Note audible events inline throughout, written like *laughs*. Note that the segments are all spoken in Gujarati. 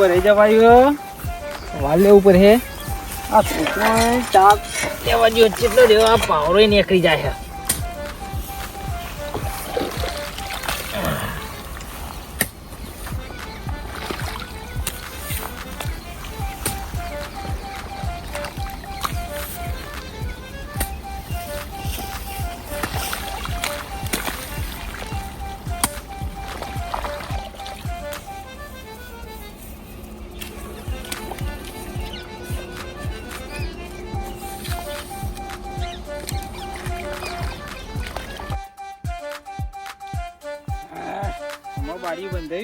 ભરાઈ જવાયું વાલે ઉપર હે. આ છોકરો ચાપ લેવા જો કેટલો દેવો આ પાવરો નીકળી જાય છે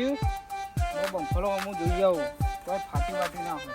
હવે બંફળો હું જોઈ આવું તો ફાટી વાટી ના હોય.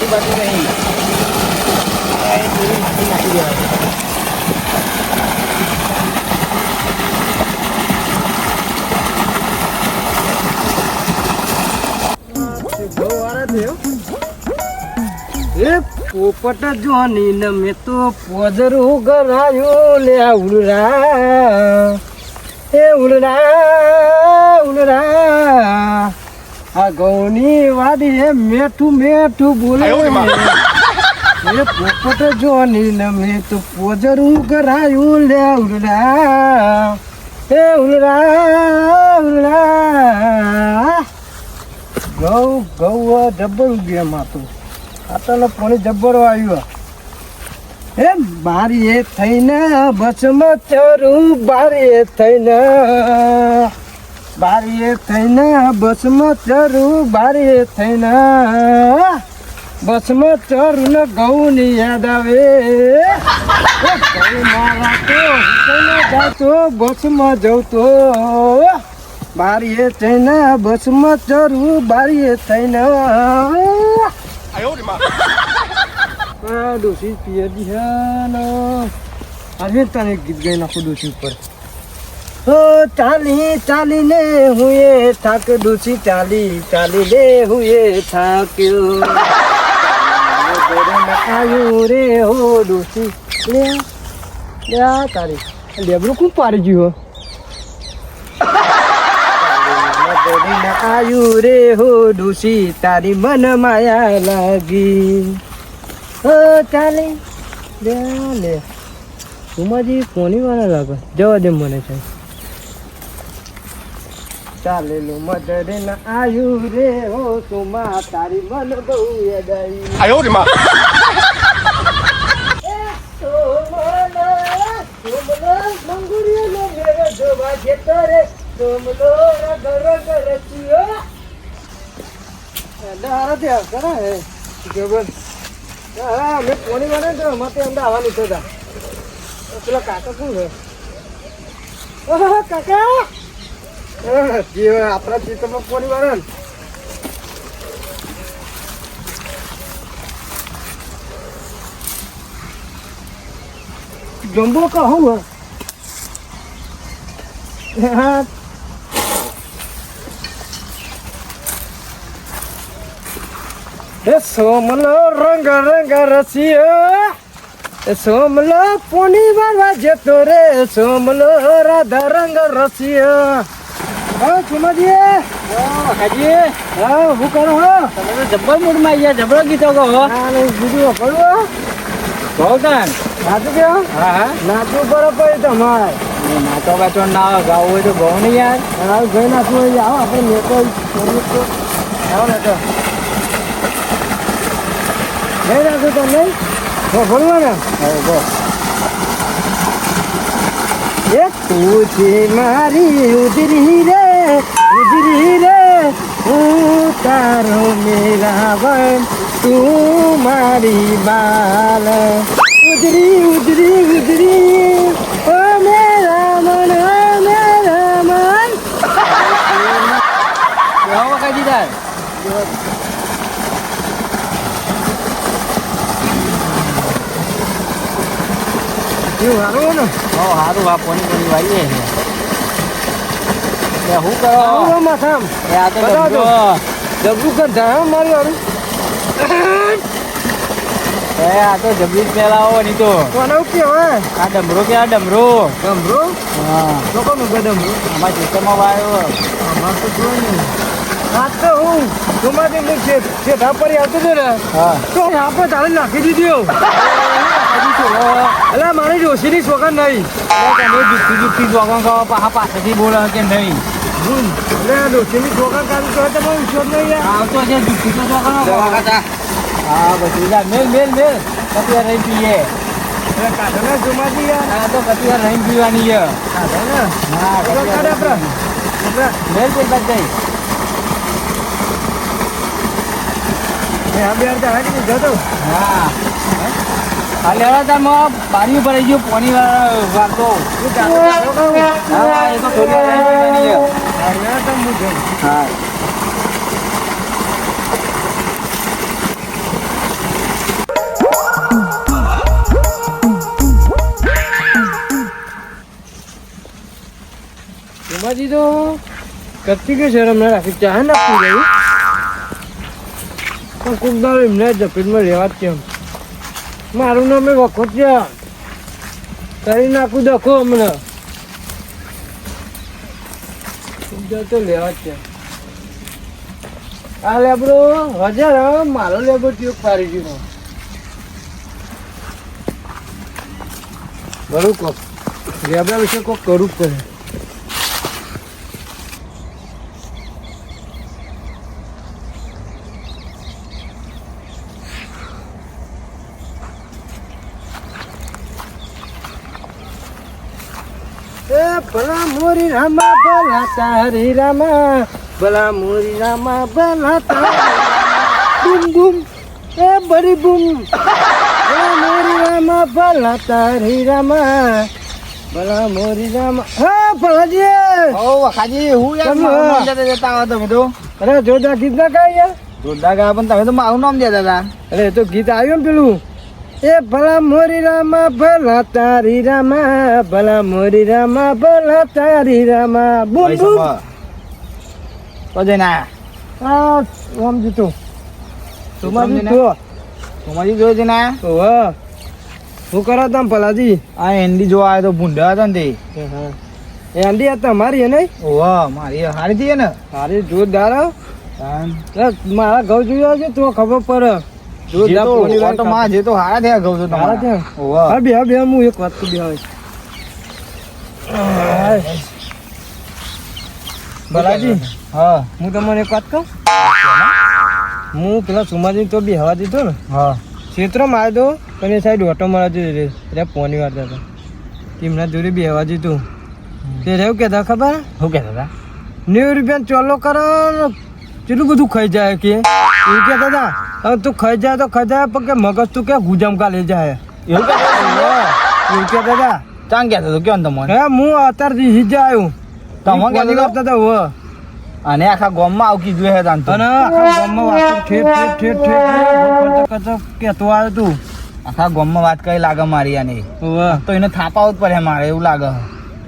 હવે ફાટી નહીં પોપટ જોની ને મેં તો પોદરું ગરાયો લે ઉડરા. એ ઉડરા ઉલરા આ ગૌની વાડી એ મેઠું મેઠું બોલે. એ પોપટ જોની ને મેં તો પોજરું કરાયું લે ઉલડા એ ઉલડા ઉલડા ગૌ ગૌ ડબલ ગેમ હતું આટલો પાણી જબ્બરો આવ્યો એ બારી એ થઈને બસમાં ચરું બારીએ થઈને બારી એ થઈને બસમાં ચરું બારીએ થઈને બસમાં ચરું ને ઘઉં ની યાદ આવે મારા તો જાતો બસમાં જવતો. બારીએ થઈને બસમાં ચરું બારીએ થઈને. આ ડોસી પિયર દિહાનો આજે તને ગીત ગાઈ નાખું ડોસી ઉપર. ચાલી ચાલીને હું એ થાક ડોસી ચાલી ચાલીને હું એ થાક્યું *laughs* આવ્યું રે હો ડોસી. લે લે તારી. લેબરું ખૂબ પાડી ગયું *laughs* આવ્યું રે હો ડોસી. તારી મન માયા લાગી. હો ચાલે. લે લે. સુમાજી કોની વાળા લાગે. જવા દે મને છે ચાલેલું મધર ના આયુ રે હો સુમા તારી મન બહુ અડાઈ આયો રે માં. અમે કોની બને તો અમારે અંદર આવવાનું છે કાકા શું છે? કાકા! આપણા ચિત્રમાં કોની ને જમ્બો કહું હા એ સોમલો રંગ રંગ રસિયો સોમલો પોની વાળવા જતો રે સોમલો રાધા રંગ રસિયો હા ચુમાજી હાજી હા હું કરો હો? તમે તો જબ્બર મૂડમાં આવ્યા જબરો ગીતો કહો બીજું પડવો ભવતાન નાચું કે હા? હા નાચવું પડે પછી તમારે નાચો બાચો ના ગાવું હોય તો ગાવ નહીં યાર. હા ગઈ નાચવું હોય આવો આપણે મેકો આવો ને તો નહીં નાચું તો ભણવા ને. હવે બો એ તું છે મારી ઉજરી રે. ઉજરી રે હું તારો મેરા બન તું મારી બાલ. ઉજરી ઉજરી ઉજરી ઓ મેરા મન મેરા મન કેવા વખત દીધા. એવું હારું ને? હા સારું આ પોની પોની વાળીએ છે. એ શું કરો આવું માથામ એ આ તો બતાવજો. ડબરો. જબરું કર જાય મારી વાળું એ આ તો જબરી જ ફેલાવો નહીં તો કોને કેવાય આ ડમરો કે આ ડમરો ગમરો હા તો કોનું ગડમરો અમારા ખેતરમાં વાયો અમાર તો જોઈ નહીં આ તો હું તમારે હું છે છે ધાપરી આવતો હતો ને હા તો આપણે તારે નાખી દીધો અલા મારી ડોશીની છોકર નહીં તમે જુઠ્ઠી જુઠ્ઠી જોગણ ખાવા પાછા પાછળથી બોલે કે નહીં એટલે આ ડોશીની છોકર છે જુઠ્ઠી તો ખાતા. હા બધું મેલ મેલ મેલ કપિયા રહી પીએ એટલે કાઢો ને યાર તો કપિયા રહી પીવાની છે કાઢો ને હા કાઢે આપણે મેલ પેલ બાદ જઈ બારી ઉપર આવી ગયો પોની વાળા વાળતો શું કાઢો કાઢો કાઢો. હા એ તો છે કરતી કે શરમ ના રાખી ચાહે નાખવું ગયું પણ એમને જપીટમાં રહેવા જ કેમ મારું નામ એ વખત છે કરી નાખું દખો હમણાં દાડો તો લેવા જ છે. આ લેબડો હજાર મારો લેબડો ટ્યુબ ફારી ગયો બરું કોક લેબડા વિશે કોક કરવું જ પડે. એ ભલા મોરી રામા ભલા તારી રામા ભલા મોરી રામા ભલા તારી બૂમ બૂમ એ બરી બૂમ. ભલા મોરી રામા ભલા તારી રામા. ભલા મોરી રામા. હા ભલાજી. ઓ વખાજી હું યાર તમે જતા હો તમે તો. અરે જોરદાર ગીત ના ગાય યાર. જોરદાર ગાય પણ તમે તો મારું નામ દેતા હતા. અરે તો ગીત આવ્યું ને પેલું. એ ભલા મોરી રામા ભલા તારી રામા ભલા મોરી રામા ભલા તારી રામા. બૂમ બૂમ. તો જઈને આ ઓમ જીતો સમજીને? તો સોમાજી જોયો જઈને ઓહ શું કરો તમ ભલાજી? આ એન્ડી જોવા આવ્યો તો ભૂંડા હતા ને તે. એ આંડી હતા મારી નહીં? ઓહ મારી હારી થી ને? હારી જોરદાર મારા ઘઉં જોયા છે તો ખબર પડે. જે તો હારા થયા છું તમારા. થયા? હા બે બે હું એક વાત તો બે આવે. હા. હું તમને એક વાત કહું? હું પેલા સુમાજી તો બી હવા દીધો ને. હા. આવ્યો તો પણ એ સાઈડ ઓટો મારા જોઈએ એટલે પોની વાળતા હતા. તેમના જોડે બી હવા દીધું. તે રહેવું કહેતા ખબર? શું કહેતા હતા? નેવું રૂપિયા ચોલો કરો કેટલું બધું ખાઈ જાય કે એવું કહેતા હતા હવે તું ખાઈ જાય તો ખાઈ જાય પણ કે મગજ તું કે ગુજામ લઈ જાય એવું? એવું કહેતા હતા ચાંગ કહેતા હતો કેવું તમને હે હું અત્યારથી હિજા આવ્યું તમે કહેતા વાળતા હતા હો અને આખા ગામમાં આવું કીધું હે તાન તો અને આખા ગામમાં વાતો ઠેઠ ઠેઠ ઠેઠ ઠેઠ કરતો કરતો કહેતો આવ્યો તું આખા ગામમાં વાત કરી લાગે મારી આને. તો એને થાપાવું જ પડે મારે એવું લાગે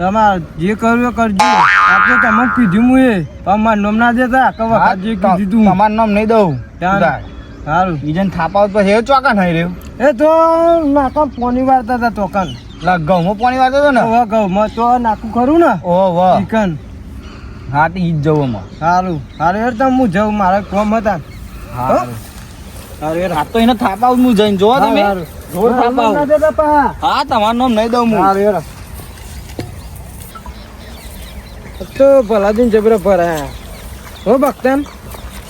તમારે જે કરવું એ કરજો. આપણે તમને કીધું હું એ પણ નામ ના દેતા કે વખત જે કીધું તું. તમારું નામ નહીં દઉં. સારું બીજાને થાપાવું જ પડે એવું ચોકા નહીં રહ્યું? એ તો નાકા પોની વાળતા હતા ચોકન લા ઘઉંમાં પોની વાળતો હતો ને? હવે ઘઉંમાં તો નાખું ખરું ને? ઓ વાહ ચિકન. હા તો ઈ જ જવું એમાં. સારું સારું યાર તમે હું જાઉં મારા કોમ હતા. હા? સારું યાર તો એને થાપાવું હું જઈને. જોવો તમે? જોર થાપાવું. ના દેતા પા. હા તમારું નામ નહીં દઉં હું સારું યાર તો ભલાદીન જબરો ભરાયા હો. ભક્તન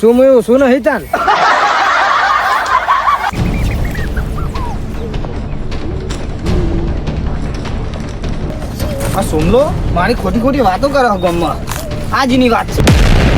શું મેં ઓછું નહીં તાન? આ સુમલો, મારી ખોટી ખોટી વાતો કરો ગમમાં. આજની વાત છે.